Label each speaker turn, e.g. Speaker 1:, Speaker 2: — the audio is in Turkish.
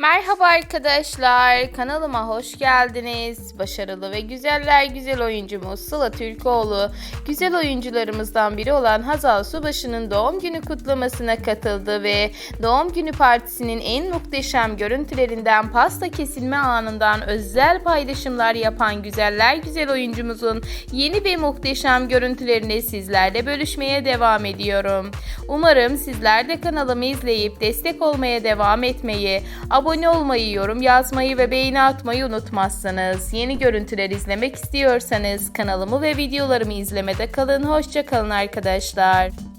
Speaker 1: Merhaba arkadaşlar, kanalıma hoş geldiniz. Başarılı ve güzeller güzel oyuncumuz Sıla Türkoğlu, güzel oyuncularımızdan biri olan Hazal Subaşı'nın doğum günü kutlamasına katıldı ve doğum günü partisinin en muhteşem görüntülerinden pasta kesilme anından özel paylaşımlar yapan güzeller güzel oyuncumuzun yeni ve muhteşem görüntülerini sizlerle bölüşmeye devam ediyorum. Umarım sizler de kanalımı izleyip destek olmaya devam etmeyi, abone olmayı, yorum yazmayı ve beğeni atmayı unutmazsınız. Yeni görüntüler izlemek istiyorsanız kanalımı ve videolarımı izlemede kalın. Hoşçakalın arkadaşlar.